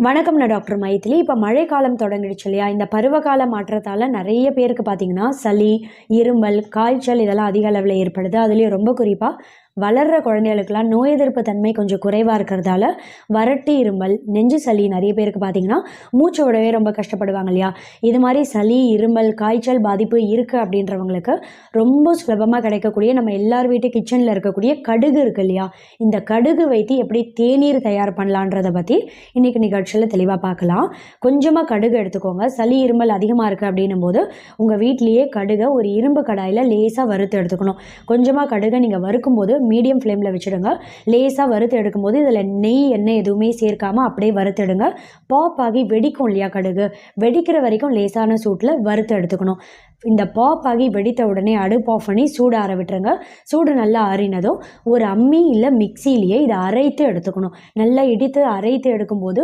வணக்கம் நான் டாக்டர் மைத்திலி இப்போ மழைக்காலம் தொடங்கிடுச்சு இல்லையா? இந்த பருவகால மாற்றத்தால் நிறைய பேருக்கு பார்த்தீங்கன்னா சளி இருமல் காய்ச்சல் இதெல்லாம் அதிக அளவில் ஏற்படுது. அதுலேயும் ரொம்ப குறிப்பாக வளர்கிற குழந்தைகளுக்கெல்லாம் நோய் எதிர்ப்பு தன்மை கொஞ்சம் குறைவாக இருக்கிறதால வறட்டு இருமல் நெஞ்சு சளி நிறைய பேருக்கு பார்த்தீங்கன்னா மூச்சு விடவே ரொம்ப கஷ்டப்படுவாங்க இல்லையா? இது மாதிரி சளி இருமல் காய்ச்சல் பாதிப்பு இருக்குது அப்படின்றவங்களுக்கு ரொம்ப சுலபமாக கிடைக்கக்கூடிய நம்ம எல்லார் வீட்டு கிச்சனில் இருக்கக்கூடிய கடுகு இருக்குது இல்லையா? இந்த கடுகு வைத்து எப்படி தேநீர் தயார் பண்ணலான்றதை பற்றி இன்றைக்கி நிகழ்ச்சியில் தெளிவாக பார்க்கலாம். கொஞ்சமாக கடுகு எடுத்துக்கோங்க. சளி இருமல் அதிகமாக இருக்குது அப்படின்னும் போது உங்கள் வீட்லேயே கடுகை ஒரு இரும்பு கடாயில் லேசாக வறுத்து எடுத்துக்கணும். கொஞ்சமாக கடுகை நீங்கள் வறுக்கும்போது மீடியம் ஃப்ளேமில் வச்சுடுங்க. லேசாக வறுத்து எடுக்கும்போது இதில் நெய் எண்ணெய் எதுவுமே சேர்க்காமல் அப்படியே வறுத்துடுங்க. பாப் ஆகி வெடிக்கும் இல்லையா கடுகு? வெடிக்கிற வரைக்கும் லேசான சூட்டில் வறுத்து எடுத்துக்கணும். இந்த பாப் ஆகி வெடித்த உடனே அடுப்பு ஆஃப் பண்ணி சூடு ஆற விட்டுருங்க. சூடு நல்லா ஆறினதும் ஒரு அம்மி இல்லை மிக்சிலேயே இதை அரைத்து எடுத்துக்கணும். நல்லா இடித்து அரைத்து எடுக்கும்போது